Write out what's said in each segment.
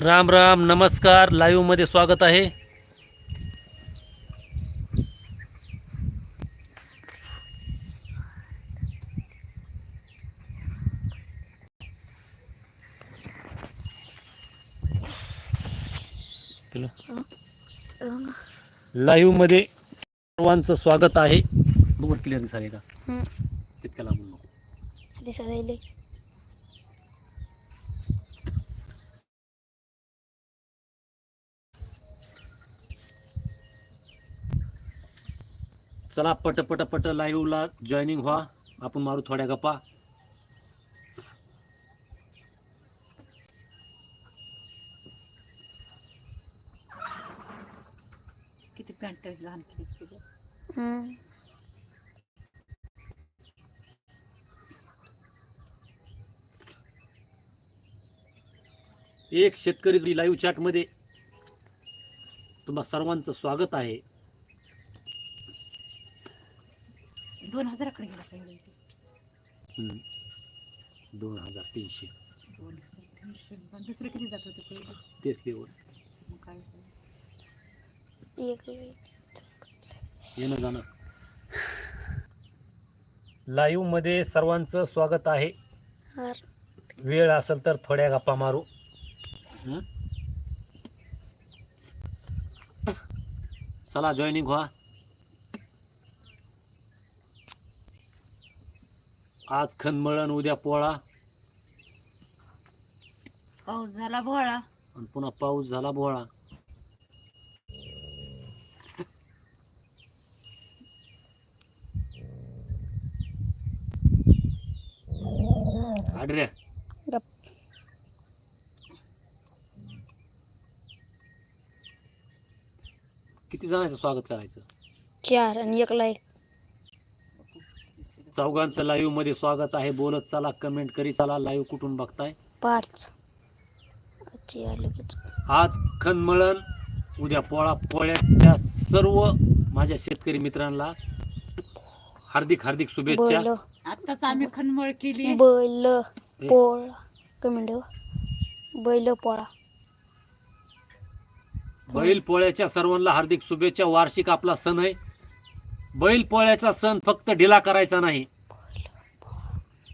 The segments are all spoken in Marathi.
राम राम नमस्कार. लाईव्हमध्ये स्वागत आहे. लाईव्हमध्ये सर्वांचं स्वागत आहे. बघ क्लिअर दिसाले का. तितक्या लांबून दिसायला चला पट पट पट लाईव्हला जॉईनिंग व्हा. आपण मारू थोड्या गप्पा. किती पॅन्ट लहान किती. एक शेतकरी लाईव्ह चॅटमध्ये तुम्हा सर्वांचं स्वागत आहे. दोन हजाराकडे गेला पाहिजे. हम्म. दोन हजार तीनशे. दोन हजार तीनशे. पण दुसरे किती जात होते तेच लेवल मग काय झालं? एक येणं जाणं लाईव्हमध्ये सर्वांचं स्वागत आहे. हार. वेळ असेल तर थोड्या गप्पा मारू. हं? चला जॉईनिंग व्हा. आज खनमळण उद्या पोळा. पाऊस झाला भोळा. आणि पुन्हा पाऊस झाला बोळा आड रे गप. किती जणांचं स्वागत करायचं? चार आणि एक. लाईक चौघांचं लाईव्हमध्ये स्वागत आहे. बोलत चला कमेंट करीत चला. लाईव्ह कुठून बघताय? पाच आज खनमळण उद्या पोळा पोळ्याच्या सर्व माझ्या शेतकरी मित्रांना हार्दिक हार्दिक शुभेच्छा. बैल आताच आम्ही खनमळ केली. बैल पोळा. कमेंट बैल पोळा. बैल पोळ्याच्या सर्वांना हार्दिक शुभेच्छा. वार्षिक आपला सण आहे. बैल पोळ्याचा सण फक्त ढिला करायचा नाही.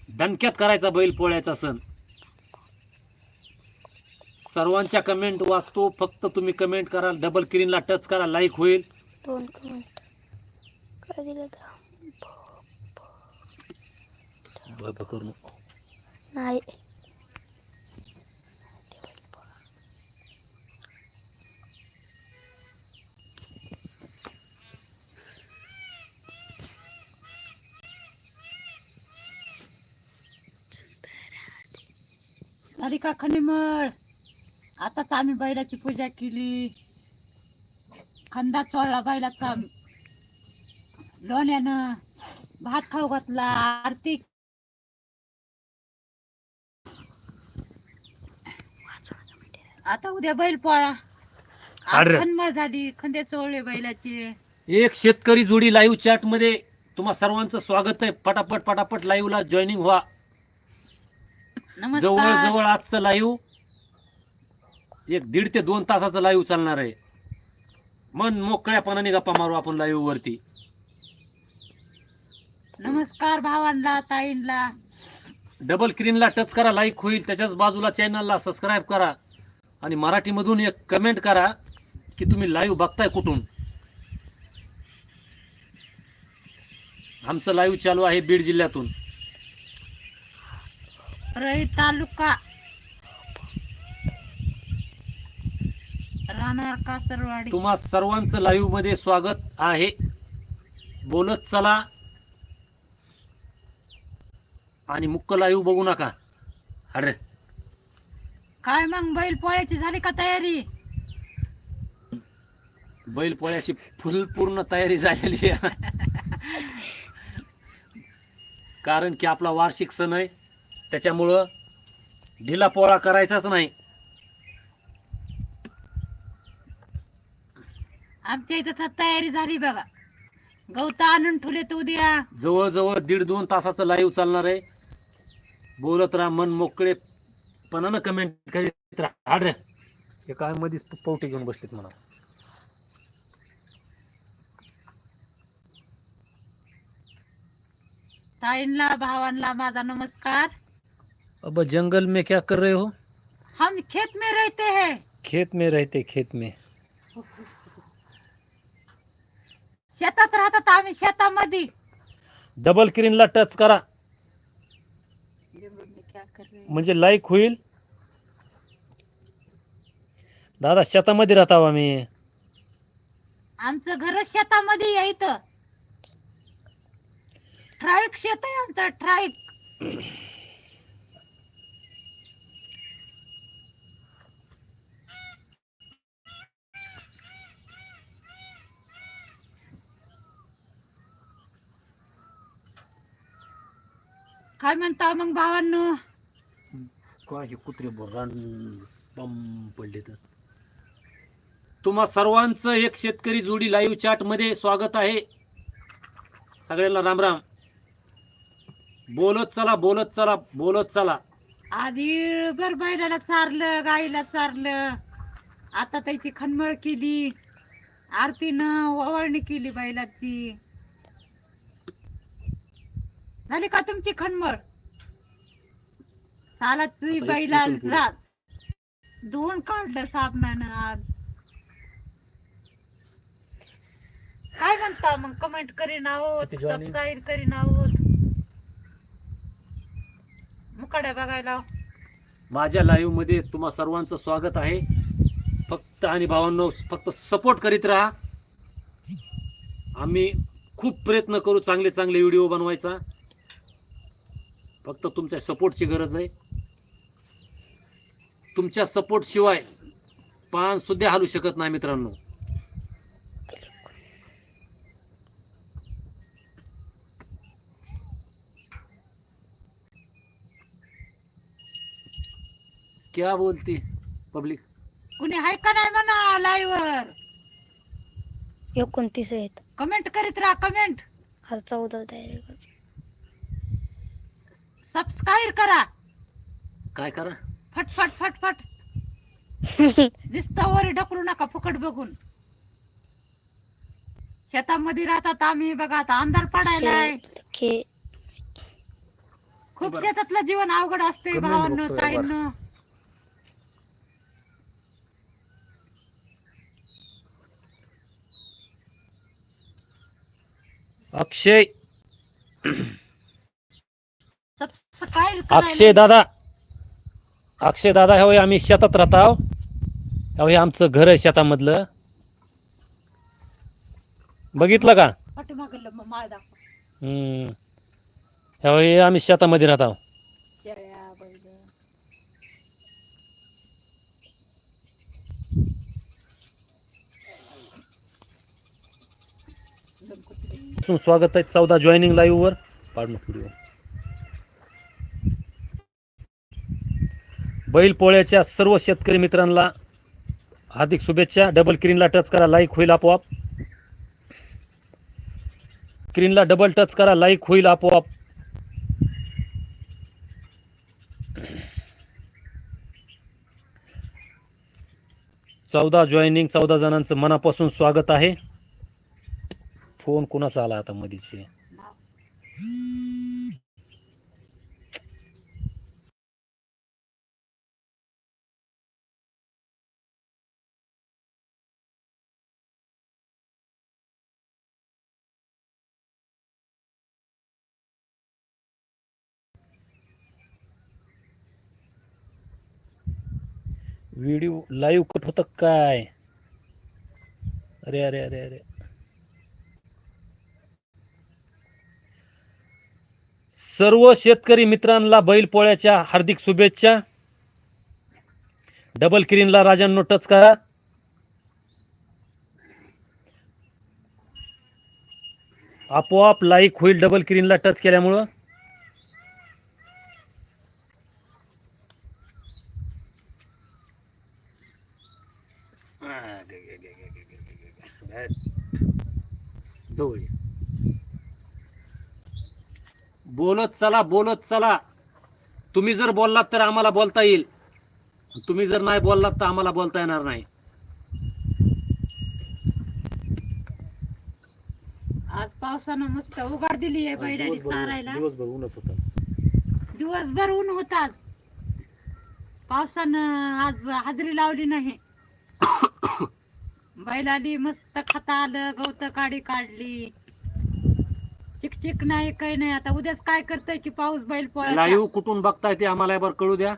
दणक्यात करायचा बैल पोळ्याचा सण. सर्वांच्या कमेंट वाचतो फक्त तुम्ही कमेंट करा डबल स्क्रीनला टच करा लाईक होईल. दोन कमेंट काय दिलं तर करू नको. नाही. झाली का खनिमळ. आताच आम्ही बैलाची पूजा केली. खंदा चोळला बैलाचा. लोण्यानं भात खाऊ घातला आरती आता उद्या बैल पोळा. अरे. खनमळ झाली खंदे चोळले बैलाचे. एक शेतकरी जोडी लाईव्ह चॅटमध्ये तुम्हा सर्वांचं स्वागत आहे. पटापट पटापट लाईव्हला जॉईनिंग व्हा. जवळ जवळ आजचं लाईव्ह एक दीड ते दोन तासाचं लाईव्ह चालणार आहे. मन मोकळ्यापणाने गप्पा मारू आपण लाईव्ह वरती. नमस्कार भावांना ताईंना. डबल स्क्रीनला टच करा लाईक होईल. त्याच्याच बाजूला चॅनलला सबस्क्राईब करा. आणि मराठीमधून एक कमेंट करा की तुम्ही लाईव्ह बघताय कुठून? आमचं लाईव्ह चालू आहे बीड जिल्ह्यातून. रई तालुका। राहणार कासरवाडी तुम्हा सर्वांचं लाईव्हमध्ये स्वागत आहे. बोलत चला. आणि मुक्क लाईव्ह बघू नका. अरे. काय मग बैल पोळ्याची झाली का तयारी? बैल पोळ्याची फुल पूर्ण तयारी झालेली आहे. कारण की आपला वार्षिक सण आहे. त्याच्यामुळं ढिला पोळा करायचाच नाही. आमच्या इथं तर तयारी झाली बघा. गवत आणून ठेवले तर उद्या. जवळजवळ दीड दोन तासाचं लाईव्ह चालणार आहे. बोलत राहा मन मोकळेपणानं कमेंट करीत राहा. रे. हे काय मध्येच पवटे घेऊन बसलेत म्हणा. ताईंला भावांना माझा नमस्कार. अब जंगल में क्या कर रहे हो? हम खेत में रहते हैं। खेत में रहते खेत में। शेतात राहतात आम्ही शेतामध्ये. डबल स्क्रीनला टच करा? म्हणजे लाईक होईल. दादा शेतामध्ये राहता आम्ही. आमचं घर शेतामध्ये इथं. ट्राईक शेत आहे आमचं ट्राईक काय म्हणता मग भावांनो? काय हे कुत्रे रान बम पडले तर तुम्हा सर्वांचं एक शेतकरी जोडी लाईव्ह चॅटमध्ये स्वागत आहे. सगळ्यांना राम राम. बोलत चला बोलत चला बोलत चला. आधी बर बैलाला चारलं गाईला चारलं. आता त्याची खनमळ केली. आरतीनं ओवाळणी केली बैलाची. झाली का तुमची खनमळ सालाची आता बैला धुवून काढलं साबणानं आज. काय म्हणता मग? कमेंट करीन आहोत? सबस्क्राईब करीन आहोत. मुकाड्या बघायला. माझ्या लाईव्हमध्ये तुम्हा सर्वांचं स्वागत आहे. फक्त आणि भावांनो फक्त सपोर्ट करीत राहा. आम्ही खूप प्रयत्न करू चांगले चांगले व्हिडिओ बनवायचा. फक्त तुमच्या सपोर्टची गरज आहे. तुमच्या सपोर्ट शिवाय पान सुद्धा हलू शकत नाही मित्रांनो. क्या बोलती पब्लिक कुणी हाय का नाही म्हणा लाईव्ह वर? एकोणतीस आहेत. कमेंट करीत राहा कमेंट आज चौदा डायरेक्ट सबस्क्राईब करा. काय करा? फट फट फट फट दिसतं वर ढकलू नका फुकट बघून. शेतामध्ये राहतात आम्ही बघा आता अंधार पडायलाय खूप. शेतातलं जीवन अवघड असते भावांनो ताईंनो. अक्षय. सबस्क्राईब अक्षय दादा. अक्षय दादा हे आम्ही शेतात राहतो. हे आमचं घर आहे शेतामधलं. बघितलं का? हम्म. हे आम्ही शेतामध्ये राहतो. स्वागत आहे चौदा जॉईनिंग लाईव्ह वर. पाडणं व्हिडिओ बैल पोळ्याच्या सर्व शेतकरी मित्रांना हार्दिक शुभेच्छा. डबल क्रीनला टच करा लाईक होईल आपोआप. स्क्रीनला डबल टच करा लाईक होईल आपोआप. चौदा जॉईनिंग चौदा जणांचं मनापासून स्वागत आहे. फोन कुणाचा आला आता मधीचे? व्हिडिओ लाईव्ह कट होतं काय? अरे अरे अरे अरे. सर्व शेतकरी मित्रांना बैलपोळ्याच्या हार्दिक शुभेच्छा. डबल किरीनला राजांनो टच करा. आपोआप लाईक होईल डबल किरीनला टच केल्यामुळं. जवळ ये. बोलत चला बोलत चला. तुम्ही जर बोललात तर आम्हाला बोलता येईल. तुम्ही जर नाही बोललात तर आम्हाला बोलता येणार नाही. आज पावसानं मस्त उघाड दिली आहे बैलांनी चारायला. दिवसभर ऊनच होतं. दिवसभर ऊन होतात पावसानं आज हाजरी लावली नाही. बैलाली मस्त खाता आलं गवत काडी काढली. चिकचिक नाही काही नाही. आता उद्याच काय करतय की पाऊस बैल पळत लाईव्ह कुठून बघताय ते आम्हाला बरं कळू द्या.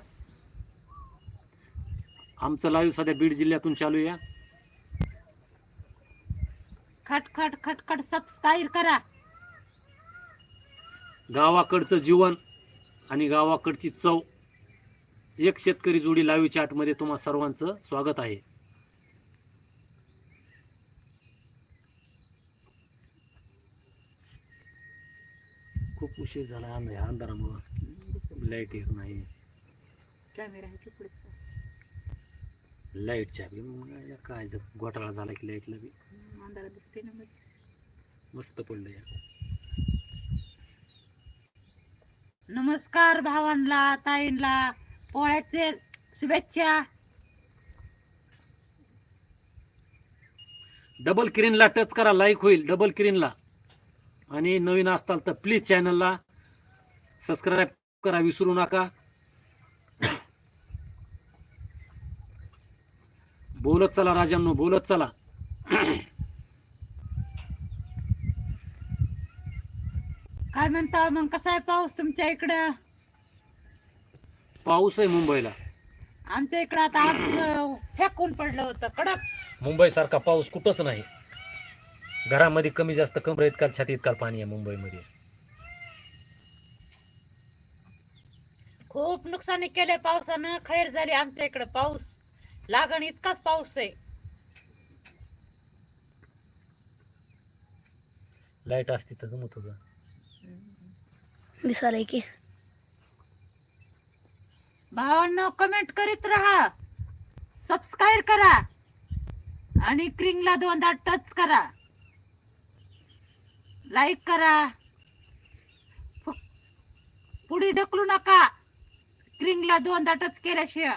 आमचं लाईव्ह सध्या बीड जिल्ह्यातून चालू आहे. खट खट खट खट सबस्क्राईब करा. गावाकडचं जीवन आणि गावाकडची चव. एक शेतकरी जोडी लाईव्ह चॅटमध्ये तुम्हा सर्वांचं स्वागत आहे. खूप उशीर झाला आम्ही अंधारामुळं. लाइट येत नाही. कॅमेरा आहे तिकडे. लाईटच्या बी मग काय घोटाळा झाला की लाईटला बी. दिसते ना. मस्त पडलं या. नमस्कार भावांना ताईंना पोळ्याचे शुभेच्छा. डबल स्क्रीनला टच करा लाईक होईल. डबल स्क्रीनला आणि नवीन असताल तर प्लीज चॅनलला सबस्क्राईब करा विसरू नका. बोलत चला राजांनो बोलत चला. काय म्हणता मग कसा आहे पाऊस तुमच्या इकडं? पाऊस आहे मुंबईला. आमच्या इकडं आता आज फेकून पडलं होतं कडक. मुंबईसारखा पाऊस कुठंच नाही. घरामध्ये कमी जास्त कमर इतकाल छाती इतकाल पाणी आहे मुंबईमध्ये. खूप नुकसानी केले पावसानं. खैर झाली आमच्या इकडं पाऊस. लागण इतकाच पाऊस आहे. लाइट असती तर जमत होतं. दिसायला की. भावांनो कमेंट करीत राहा. सबस्क्राईब करा. आणि क्रिंगला दोनदा टच करा. लाईक करा. फ- पुढे ढकलू नका. क्रिंगला दोनदा टच केल्याशिवाय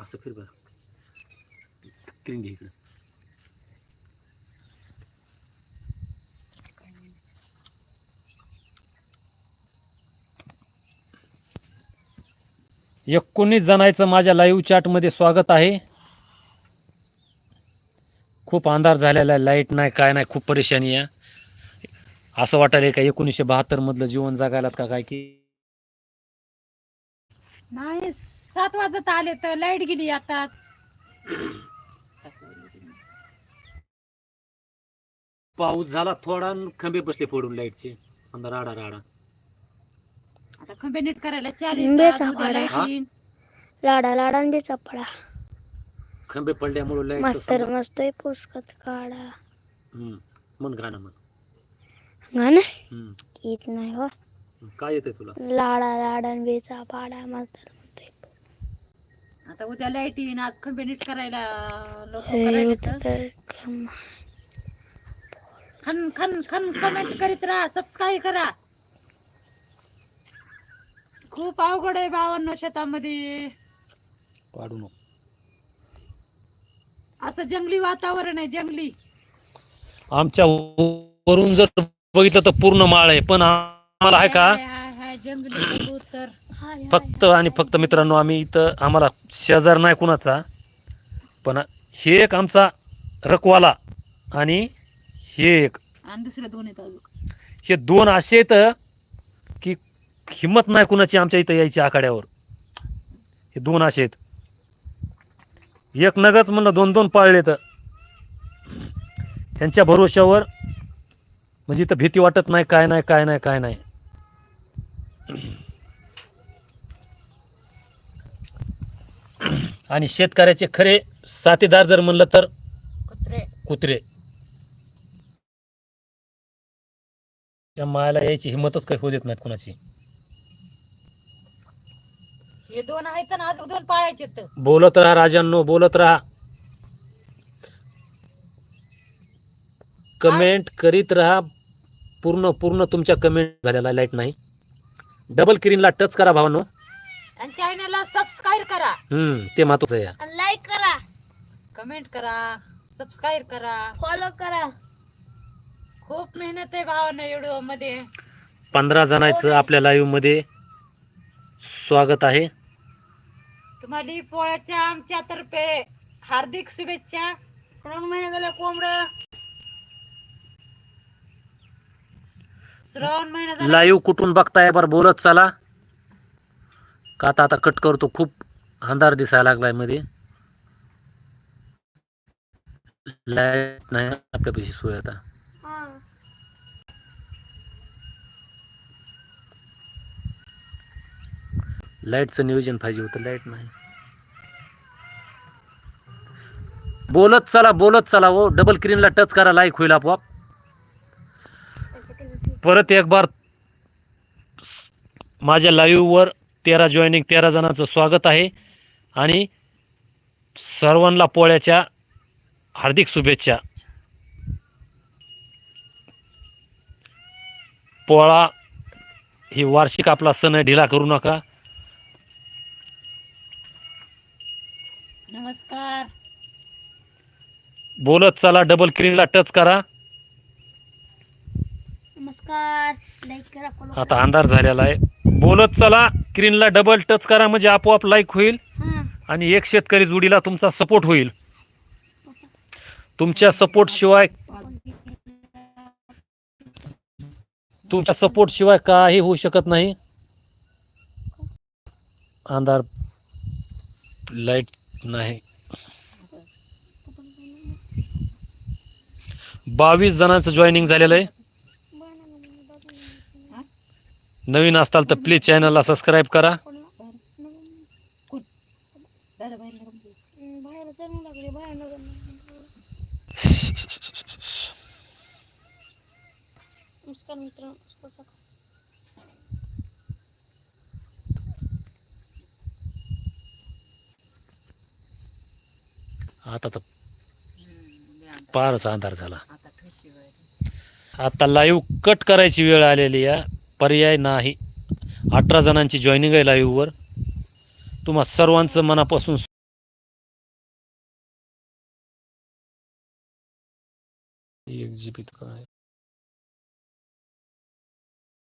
असं फिर बरं स्क्रीन घे इकडं एकोणीस जणांचं माझ्या लाईव्ह चॅटमध्ये स्वागत आहे. खूप अंधार झालेला आहे लाइट नाही काय नाही खूप परेशानी आहे. असं वाटायला का एकोणीसशे बहात्तर मधलं जीवन जगायलात का काय की? नाही सात वाजत आले तर लाइट गेली आता. पाऊस झाला थोडा खंबे बसले फोडून लाईटचे अंधार राडा राडा आता खंबे नीट करायला? लाडा लाडांबी चपडा खंबे पडल्यामुळे लाइट मास्तर मस्तोय पुसकत काढा. मन गाणं मन हम्म. येत नाही हो. काय येतंय तुला? लाडा लाडांबीचा पाडा मास्तर म्हणतोय. आता उद्या लाइट येईन आज खंबे नीट करायला लोक हे करायला होतं तर. खम- खन खन खन कमेंट करीत राहा सबस्क्राईब करा. खूप अवघड आहे बावन्न शेतामध्ये. काढू नको. असं जंगली वातावरण आहे जंगली. आमच्या वरून जर बघितलं तर पूर्ण माळ आहे पण आम्हाला आहे का? हाय, हाय, हाय, जंगली कबूतर. हाय, हाय. फक्त आणि फक्त मित्रांनो आम्ही इथं आम्हाला शेजार नाही कुणाचा पण हे एक आमचा रकवाला आणि हे एक. आणि दुसरे दोन अजून. हे दोन असे आहेत हिंमत नाही कुणाची आमच्या इथं यायची आखाड्यावर. हे दोन असे आहेत. एक नगच म्हणलं दोन दोन पाळले तर. ह्यांच्या भरोश्यावर म्हणजे इथं भीती वाटत नाही काय नाही काय नाही काय नाही. आणि शेतकऱ्याचे खरे साथीदार जर म्हणलं तर कुत्रे. कुत्रे. त्या मायाला यायची हिंमतच काही होऊ देत नाहीत कुणाची. हे दोन आहेत ना अजून दोन पाळायचे तर बोलत राहा राजांनो बोलत राहा. कमेंट करीत राहा. पूर्ण पूर्ण तुमच्या कमेंट झालेला लाइट नाही. डबल स्क्रीनला टच करा भावानो. आणि चॅनलला सबस्क्राईब करा. हम्म ते महत्वाचं आहे लाईक करा. कमेंट करा सबस्क्राईब करा. फॉलो करा. खूप मेहनत आहे भावानं व्हिडिओमध्ये. पंधरा जणांचं आपल्या लाईव्हमध्ये स्वागत आहे. तुम्हाला पोळ्याच्या आमच्या तर्फे हार्दिक शुभेच्छा. श्रावण महिना झाला कोंबडं? श्रावण महिना झाला लाईव्ह कुठून बघताय बरं बोलत चला. का आता आता कट करतो खूप अंधार दिसायला लागलायमध्ये. लाइट नाही आपल्यापाशी सोय आता. हा. लाईटचं नियोजन पाहिजे होतं लाइट नाही. बोलत चला बोलत चला हो. डबल क्रीनला टच करा लाईक होईल आपोआप. परत एक बार माझ्या लाईव्हवर तेरा जॉईनिंग तेरा जणांचं स्वागत आहे. आणि सर्वांना पोळ्याच्या हार्दिक शुभेच्छा. पोळा ही वार्षिक आपला सण ढिला करू नका. नमस्कार. बोलत चला डबल स्क्रीनला टच करा. नमस्कार. लाईक करा फॉलो आता अंधार झालेला आहे. बोलत चला स्क्रीनला डबल टच करा म्हणजे आपोआप लाईक होईल. हा. आणि एक शेतकरी जोडीला तुमचा सपोर्ट होईल. तुमच्या सपोर्ट शिवाय तुमच्या सपोर्ट शिवाय काही होऊ शकत नाही. अंधार लाइट नाही. बावीस जणांचं जॉईनिंग झालेलं आहे. नवीन असताल तर प्लीज चॅनलला सबस्क्राईब करा. आता तर फारच अंधार झाला. आता लाईव्ह कट करायची वेळ आलेली आहे. पर्याय नाही. अठरा जणांची जॉईनिंग आहे लाईव्हवर तुम्हा सर्वांचं मनापासून एक जीबीत काय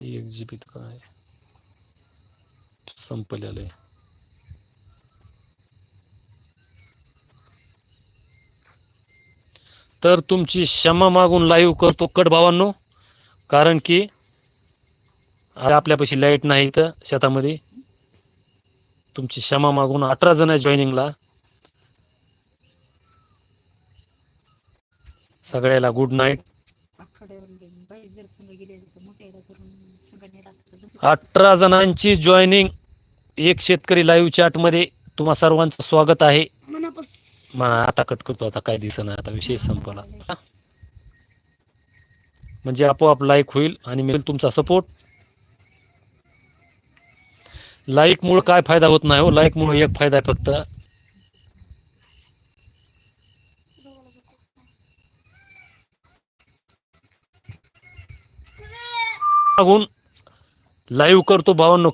एक काय संपलेलं आहे. तर तुमची क्षमा मागून लाईव्ह करतो कट भावांनो. कारण की आपल्यापाशी लाइट नाही तर शेतामध्ये. तुमची क्षमा मागून अठरा जण आहे जॉईनिंगला सगळ्याला गुड नाईट अठरा जणांची जॉईनिंग एक शेतकरी लाईव्ह चॅटमध्ये तुम्हा सर्वांचं स्वागत आहे. मला आता कट करतो आता काय दिसणार आता विषय संपला. म्हणजे आपोआप लाईक होईल आणि मिळेल तुमचा सपोर्ट लाईक मुळे काय फायदा होत नाही हो. लाईक मुळे एक फायदा आहे फक्त. मागून लाईव्ह करतो भावांनो.